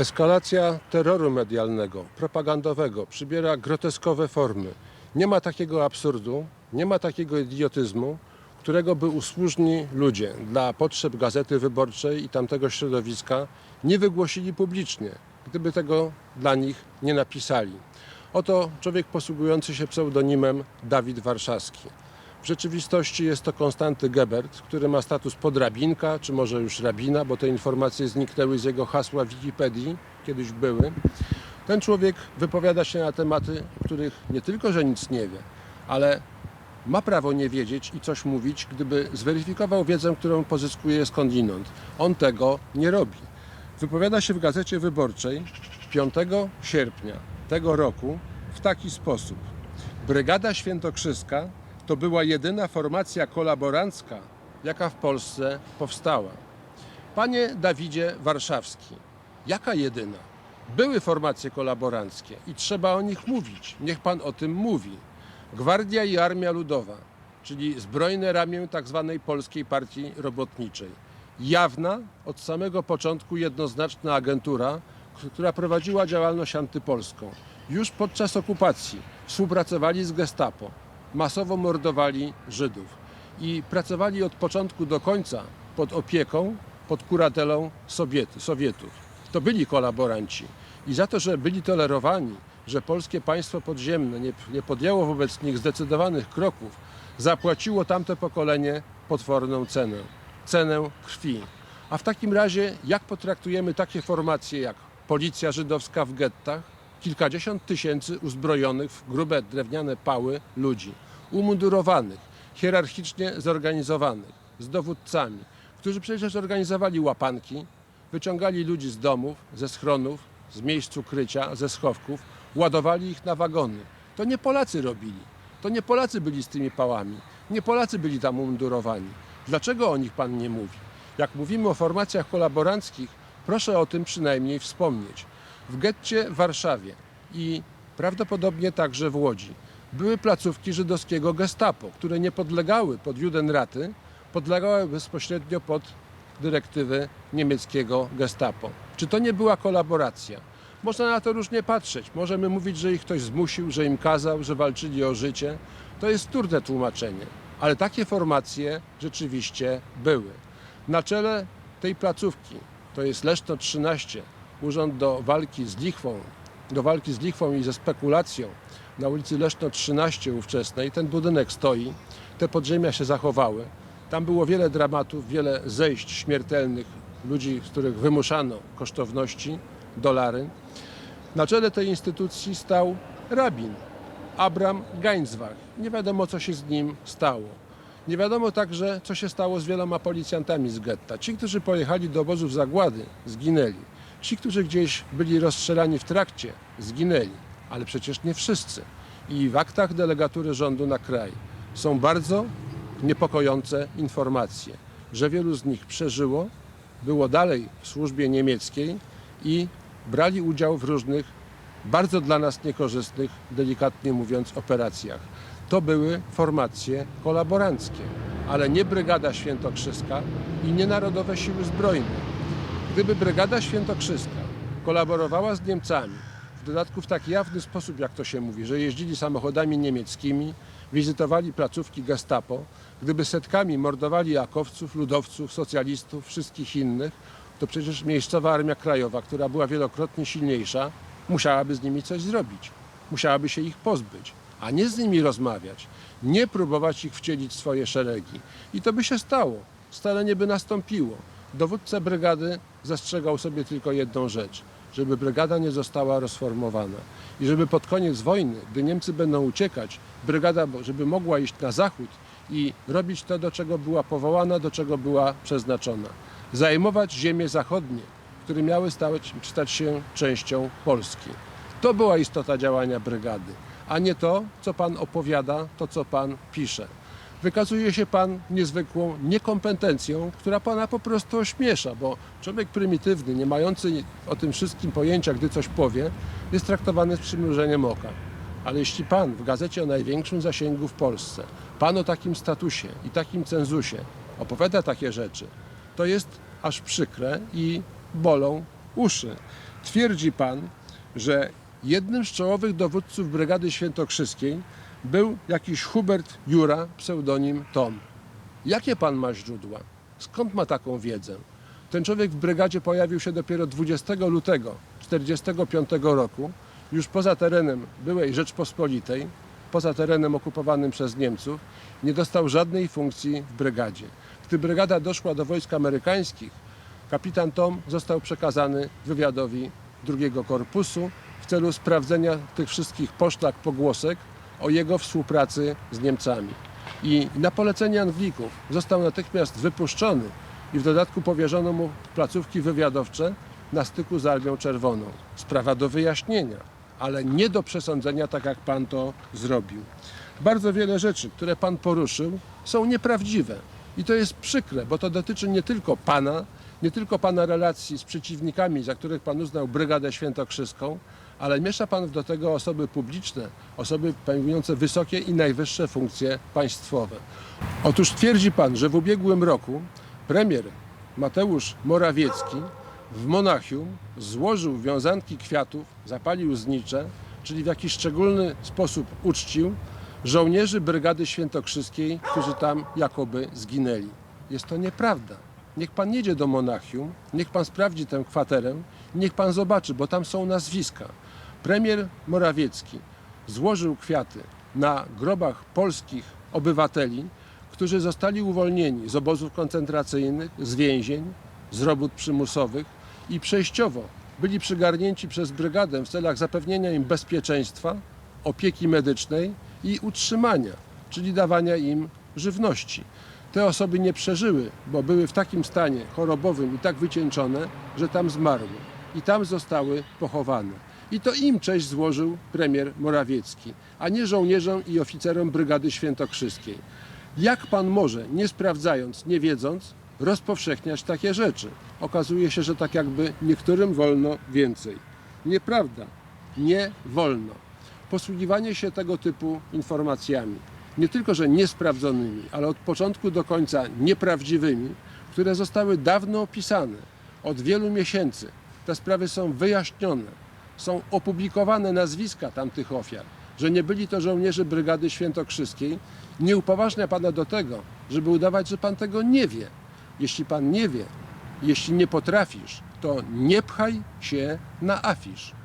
Eskalacja terroru medialnego, propagandowego przybiera groteskowe formy. Nie ma takiego absurdu, nie ma takiego idiotyzmu, którego by usłużni ludzie dla potrzeb Gazety Wyborczej i tamtego środowiska nie wygłosili publicznie, gdyby tego dla nich nie napisali. Oto człowiek posługujący się pseudonimem Dawid Warszawski. W rzeczywistości jest to Konstanty Gebert, który ma status podrabinka, czy może już rabina, bo te informacje zniknęły z jego hasła w Wikipedii, kiedyś były. Ten człowiek wypowiada się na tematy, których nie tylko, że nic nie wie, ale ma prawo nie wiedzieć i coś mówić, gdyby zweryfikował wiedzę, którą pozyskuje skądinąd. On tego nie robi. Wypowiada się w Gazecie Wyborczej 5 sierpnia tego roku w taki sposób. Brygada Świętokrzyska to była jedyna formacja kolaborancka, jaka w Polsce powstała. Panie Dawidzie Warszawski, jaka jedyna? Były formacje kolaboranckie i trzeba o nich mówić. Niech pan o tym mówi. Gwardia i Armia Ludowa, czyli zbrojne ramię tzw. Polskiej Partii Robotniczej. Jawna, od samego początku jednoznaczna agentura, która prowadziła działalność antypolską. Już podczas okupacji współpracowali z Gestapo, masowo mordowali Żydów i pracowali od początku do końca pod opieką, pod kuratelą Sowiety, Sowietów. To byli kolaboranci i za to, że byli tolerowani, że polskie państwo podziemne nie, nie podjęło wobec nich zdecydowanych kroków, zapłaciło tamte pokolenie potworną cenę cenę krwi. A w takim razie, jak potraktujemy takie formacje jak Policja Żydowska w gettach, kilkadziesiąt tysięcy uzbrojonych w grube drewniane pały ludzi, umundurowanych, hierarchicznie zorganizowanych, z dowódcami, którzy przecież organizowali łapanki, wyciągali ludzi z domów, ze schronów, z miejsc ukrycia, ze schowków, ładowali ich na wagony. To nie Polacy robili. To nie Polacy byli z tymi pałami. Nie Polacy byli tam umundurowani. Dlaczego o nich pan nie mówi? Jak mówimy o formacjach kolaboranckich, proszę o tym przynajmniej wspomnieć. W getcie w Warszawie i prawdopodobnie także w Łodzi były placówki żydowskiego gestapo, które nie podlegały pod Judenraty, podlegały bezpośrednio pod dyrektywy niemieckiego gestapo. Czy to nie była kolaboracja? Można na to różnie patrzeć. Możemy mówić, że ich ktoś zmusił, że im kazał, że walczyli o życie. To jest trudne tłumaczenie, ale takie formacje rzeczywiście były. Na czele tej placówki, to jest Leszno 13, Urząd do walki z lichwą, do walki z lichwą i ze spekulacją na ulicy Leszno 13 ówczesnej. Ten budynek stoi, te podziemia się zachowały. Tam było wiele dramatów, wiele zejść śmiertelnych ludzi, z których wymuszano kosztowności, dolary. Na czele tej instytucji stał rabin Abram Gainswach. Nie wiadomo, co się z nim stało. Nie wiadomo także, co się stało z wieloma policjantami z getta. Ci, którzy pojechali do obozów zagłady, zginęli. Ci, którzy gdzieś byli rozstrzelani w trakcie, zginęli. Ale przecież nie wszyscy. I w aktach delegatury rządu na kraj są bardzo niepokojące informacje, że wielu z nich przeżyło, było dalej w służbie niemieckiej i brali udział w różnych bardzo dla nas niekorzystnych, delikatnie mówiąc, operacjach. To były formacje kolaboranckie, ale nie Brygada Świętokrzyska i nie Narodowe Siły Zbrojne. Gdyby Brygada Świętokrzyska kolaborowała z Niemcami, w dodatku w tak jawny sposób, jak to się mówi, że jeździli samochodami niemieckimi, wizytowali placówki gestapo, gdyby setkami mordowali jakowców, ludowców, socjalistów, wszystkich innych, to przecież miejscowa Armia Krajowa, która była wielokrotnie silniejsza, musiałaby z nimi coś zrobić. Musiałaby się ich pozbyć, a nie z nimi rozmawiać, nie próbować ich wcielić w swoje szeregi. I to by się stało. Scalenie by nastąpiło. Dowódca brygady zastrzegał sobie tylko jedną rzecz, żeby brygada nie została rozformowana i żeby pod koniec wojny, gdy Niemcy będą uciekać, brygada, żeby mogła iść na zachód i robić to, do czego była powołana, do czego była przeznaczona. Zajmować ziemie zachodnie, które miały stać, stać się częścią Polski. To była istota działania brygady, a nie to, co pan opowiada, to, co pan pisze. Wykazuje się pan niezwykłą niekompetencją, która pana po prostu ośmiesza, bo człowiek prymitywny, nie mający o tym wszystkim pojęcia, gdy coś powie, jest traktowany z przymrużeniem oka. Ale jeśli pan w gazecie o największym zasięgu w Polsce, pan o takim statusie i takim cenzusie opowiada takie rzeczy, to jest aż przykre i bolą uszy. twierdzi pan, że jednym z czołowych dowódców Brygady Świętokrzyskiej był jakiś Hubert Jura, pseudonim Tom. Jakie pan ma źródła? Skąd ma taką wiedzę? Ten człowiek w brygadzie pojawił się dopiero 20 lutego 1945 roku, już poza terenem byłej Rzeczpospolitej, poza terenem okupowanym przez Niemców, nie dostał żadnej funkcji w brygadzie. Gdy brygada doszła do wojsk amerykańskich, kapitan Tom został przekazany wywiadowi drugiego korpusu w celu sprawdzenia tych wszystkich poszlak, pogłosek o jego współpracy z Niemcami. I na polecenie Anglików został natychmiast wypuszczony i w dodatku powierzono mu placówki wywiadowcze na styku z Armią Czerwoną. Sprawa do wyjaśnienia, ale nie do przesądzenia, tak jak pan to zrobił. Bardzo wiele rzeczy, które pan poruszył, są nieprawdziwe. I to jest przykre, bo to dotyczy nie tylko pana, nie tylko pana relacji z przeciwnikami, za których pan uznał Brygadę Świętokrzyską, ale miesza pan do tego osoby publiczne, osoby pełniące wysokie i najwyższe funkcje państwowe. Otóż twierdzi pan, że w ubiegłym roku premier Mateusz Morawiecki w Monachium złożył wiązanki kwiatów, zapalił znicze, czyli w jakiś szczególny sposób uczcił żołnierzy Brygady Świętokrzyskiej, którzy tam jakoby zginęli. Jest to nieprawda. Niech pan jedzie do Monachium, niech pan sprawdzi tę kwaterę, niech pan zobaczy, bo tam są nazwiska. Premier Morawiecki złożył kwiaty na grobach polskich obywateli, którzy zostali uwolnieni z obozów koncentracyjnych, z więzień, z robót przymusowych i przejściowo byli przygarnięci przez brygadę w celach zapewnienia im bezpieczeństwa, opieki medycznej i utrzymania, czyli dawania im żywności. Te osoby nie przeżyły, bo były w takim stanie chorobowym i tak wycieńczone, że tam zmarły i tam zostały pochowane. I to im cześć złożył premier Morawiecki, a nie żołnierzom i oficerom Brygady Świętokrzyskiej. Jak pan może, nie sprawdzając, nie wiedząc, rozpowszechniać takie rzeczy? Okazuje się, że tak jakby niektórym wolno więcej. Nieprawda. Nie wolno. Posługiwanie się tego typu informacjami, nie tylko że niesprawdzonymi, ale od początku do końca nieprawdziwymi, które zostały dawno opisane, od wielu miesięcy. Te sprawy są wyjaśnione, są opublikowane nazwiska tamtych ofiar, że nie byli to żołnierze Brygady Świętokrzyskiej, nie upoważnia Pana do tego, żeby udawać, że Pan tego nie wie. Jeśli Pan nie wie, jeśli nie potrafisz, to nie pchaj się na afisz.